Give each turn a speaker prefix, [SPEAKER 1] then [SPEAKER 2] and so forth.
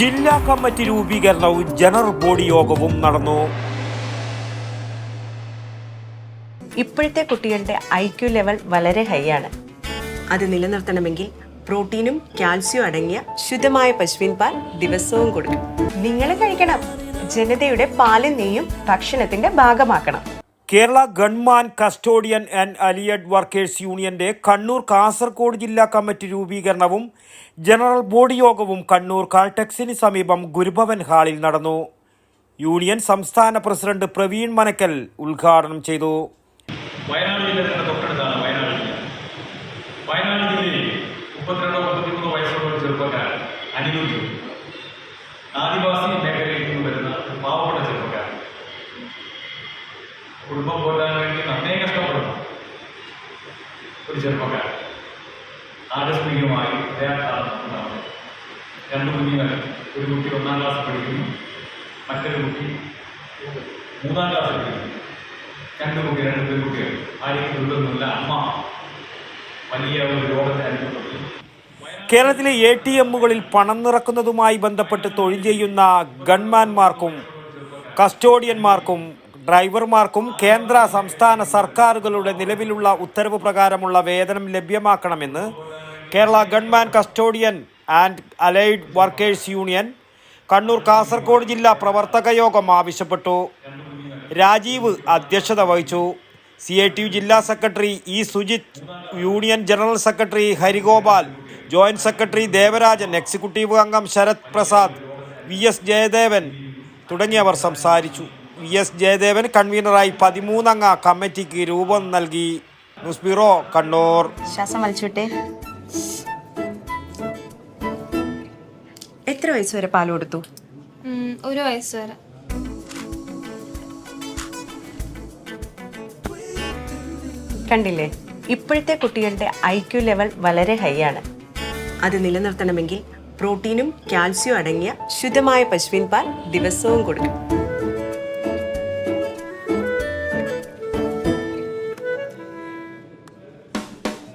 [SPEAKER 1] ജില്ലാ കമ്മിറ്റി രൂപീകരണവും general body യോഗവും നടന്നു.
[SPEAKER 2] ഇപ്പോഴത്തെ കുട്ടികളുടെ ഐ ക്യു ലെവൽ വളരെ ഹൈ ആണ്. അത് നിലനിർത്തണമെങ്കിൽ പ്രോട്ടീനും കാൽസ്യവും അടങ്ങിയ ശുദ്ധമായ പശുവിൻ പാൽ ദിവസവും കൊടുക്കും നിങ്ങൾ കഴിക്കണം. ജനതയുടെ പാലും നെയ്യും ഭക്ഷണത്തിന്റെ ഭാഗമാക്കണം.
[SPEAKER 1] Kerala gunman custodian and allied workers യൂണിയന്റെ കണ്ണൂർ കാസർഗോഡ് ജില്ലാ കമ്മിറ്റി രൂപീകരണവും ജനറൽ ബോഡി യോഗവും കണ്ണൂർ കാൾടെക്സിന് സമീപം ഗുരുഭവൻ ഹാളിൽ നടന്നു. യൂണിയൻ സംസ്ഥാന പ്രസിഡന്റ് പ്രവീൺ മനക്കൽ ഉദ്ഘാടനം ചെയ്തു.
[SPEAKER 3] വയനാട് അനിരുദ്ധ്. ആദിവാസി മേഖലയിൽ നിന്ന് വരുന്ന ഒരു പാവപ്പെട്ട ചെറുപ്പക്കാരൻ കുടുംബം പോറ്റാൻ വേണ്ടി നന്നേ കഷ്ടപ്പെടുന്നു. ഒരു ചെറുപ്പക്കാരൻ. ആകസ്മികമായി ഉണ്ടാവുന്നു രണ്ട് കുഞ്ഞുങ്ങൾ. ഒരു കുട്ടി ഒന്നാം ക്ലാസ് പഠിക്കുന്നു. മറ്റൊരു കുട്ടി മൂന്നാം ക്ലാസ് പഠിക്കുന്നു. രണ്ട് കുട്ടി രണ്ട് പെൺകുട്ടികൾ. ആരെയും ദുരിതമൊന്നുമില്ല. അമ്മ വലിയ ഒരു രോഗത്തെ അനുഭവപ്പെട്ടു
[SPEAKER 1] കേരളത്തിലെ എ ടി എമ്മുകളിൽ പണം നിറക്കുന്നതുമായി ബന്ധപ്പെട്ട് തൊഴിൽ ചെയ്യുന്ന ഗൺമാൻമാർക്കും കസ്റ്റോഡിയന്മാർക്കും ഡ്രൈവർമാർക്കും കേന്ദ്ര സംസ്ഥാന സർക്കാരുകളുടെ നിലവിലുള്ള ഉത്തരവ് പ്രകാരമുള്ള വേതനം ലഭ്യമാക്കണമെന്ന് Kerala gunman custodian and allied workers union Kannur Kasaragod ജില്ലാ പ്രവർത്തക യോഗം ആവശ്യപ്പെട്ടു. രാജീവ് അധ്യക്ഷത വഹിച്ചു. സി ഐ ടി യു ജില്ലാ secretary E Sujith union general secretary Harigopal joint secretary Devarajan executive അംഗം ശരത് പ്രസാദ് വി എസ് ജയദേവൻ തുടങ്ങിയവർ സംസാരിച്ചു. വി എസ് ജയദേവൻ കൺവീനറായി പതിമൂന്നംഗ കമ്മിറ്റിക്ക് രൂപം നൽകി. News bureau Kannur.
[SPEAKER 2] ശ്വാസം വലിച്ചുവിട്ടെ എത്ര വയസ്സ് വരെ പാൽ കൊടുത്തു?
[SPEAKER 4] ഒരു വയസ്സ് വരെ.
[SPEAKER 2] കണ്ടില്ലേ? ഇപ്പോഴത്തെ കുട്ടികളുടെ ഐ ക്യു ലെവൽ വളരെ ഹൈ ആണ്. അത് നിലനിർത്തണമെങ്കിൽ പ്രോട്ടീനും കാൽസ്യവും അടങ്ങിയ ശുദ്ധമായ പശുവിൻ പാൽ ദിവസവും കൊടുക്കും